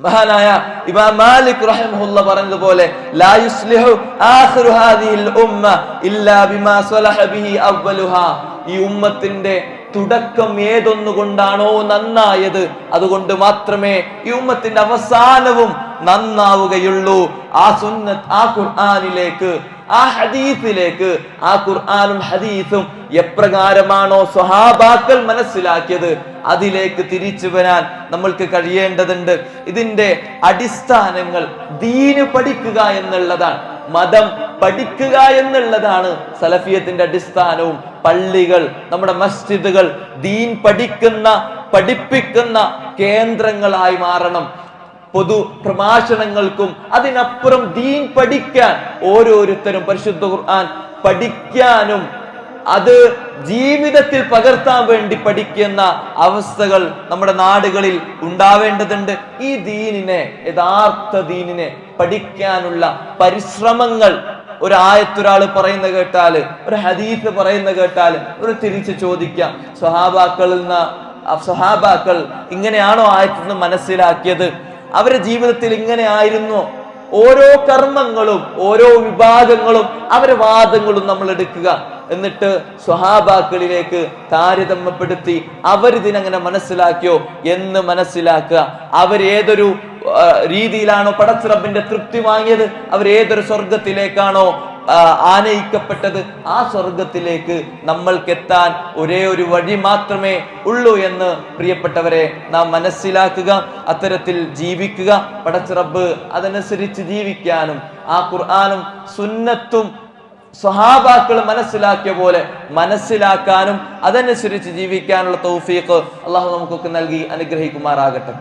മഹാനായ ഇമാം മാലിക് റഹിമഹുല്ല പറഞ്ഞതുപോലെ ലാ യുസ്ലിഹു ആഖിറു ഹാദിഹിൽ ഉമ്മ ഇല്ലാ ബിമാ സ്വലഹ ബിഹി അവ്വലുഹാ. ഈ ഉമ്മത്തിന്റെ തുടക്കം ഏതൊന്നുകൊണ്ടാണോ നന്നായത് അതുകൊണ്ട് മാത്രമേ ഈ ഉമ്മത്തിന്റെ അവസാനവും നന്നാവുകയുള്ളൂ. ആ സുന്നത്ത് ആ ഖുർആനിലേക്ക് ആ ഹദീസിലേക്ക് ആ ഖുർആനും ഹദീസും എപ്രകാരമാണോ സ്വഹാബാക്കൾ മനസ്സിലാക്കിയത് അതിലേക്ക് തിരിച്ചു വരാൻ നമ്മൾക്ക് കഴിയേണ്ടതുണ്ട്. ഇതിന്റെ അടിസ്ഥാനങ്ങൾ ദീന് പഠിക്കുക എന്നുള്ളതാണ്. മതം പഠിക്കുക എന്നുള്ളതാണ് സലഫിയത്തിന്റെ അടിസ്ഥാനവും. പള്ളികൾ നമ്മുടെ മസ്ജിദുകൾ ദീൻ പഠിക്കുന്ന പഠിപ്പിക്കുന്ന കേന്ദ്രങ്ങളായി മാറണം. പൊതു പ്രഭാഷണങ്ങൾക്കും അതിനപ്പുറം ദീൻ പഠിക്കാൻ ഓരോരുത്തരും പരിശുദ്ധ ഖുർആൻ പഠിക്കാനും അത് ജീവിതത്തിൽ പകർത്താൻ വേണ്ടി പഠിക്കുന്ന അവസ്ഥകൾ നമ്മുടെ നാടുകളിൽ ഉണ്ടാവേണ്ടതുണ്ട്. ഈ ദീനിനെ യഥാർത്ഥ ദീനിനെ പഠിക്കാനുള്ള പരിശ്രമങ്ങൾ ഒരു ആയത്തൊരാൾ പറയുന്ന കേട്ടാൽ ഒരു ഹദീഫ് പറയുന്ന കേട്ടാൽ ഒരു തിരിച്ച് ചോദിക്കാം. സ്വഹാബാക്കളിൽ നിന്ന് സ്വഹാബാക്കൾ ഇങ്ങനെയാണോ ആയത്തിൽ നിന്ന് മനസ്സിലാക്കിയത്? അവരുടെ ജീവിതത്തിൽ ഇങ്ങനെ ആയിരുന്നു. ഓരോ കർമ്മങ്ങളും ഓരോ വിഭാഗങ്ങളും അവരുടെ വാദങ്ങളും നമ്മൾ എടുക്കുക. എന്നിട്ട് സ്വഹാബാക്കളിലേക്ക് താരതമ്യപ്പെടുത്തി അവരിതിനങ്ങനെ മനസ്സിലാക്കിയോ എന്ന് മനസ്സിലാക്കുക. അവരേതൊരു രീതിയിലാണോ പടച്ചിറപ്പിന്റെ തൃപ്തി വാങ്ങിയത്? അവർ ഏതൊരു സ്വർഗത്തിലേക്കാണോ ആനയിക്കപ്പെട്ടത്? ആ സ്വർഗത്തിലേക്ക് നമ്മൾക്കെത്താൻ ഒരേ ഒരു വഴി മാത്രമേ ഉള്ളൂ എന്ന് പ്രിയപ്പെട്ടവരെ നാം മനസ്സിലാക്കുക അത്തരത്തിൽ ജീവിക്കുക. പടച്ചിറബ് അതനുസരിച്ച് ജീവിക്കാനും ആ ഖുർആാനും സുന്നത്തും സ്വഹാബാക്കൾ മനസ്സിലാക്കിയ പോലെ മനസ്സിലാക്കാനും അതനുസരിച്ച് ജീവിക്കാനുള്ള തൗഫീഖ് അള്ളാഹു നമുക്കൊക്കെ നൽകി അനുഗ്രഹിക്കുമാറാകട്ടെ.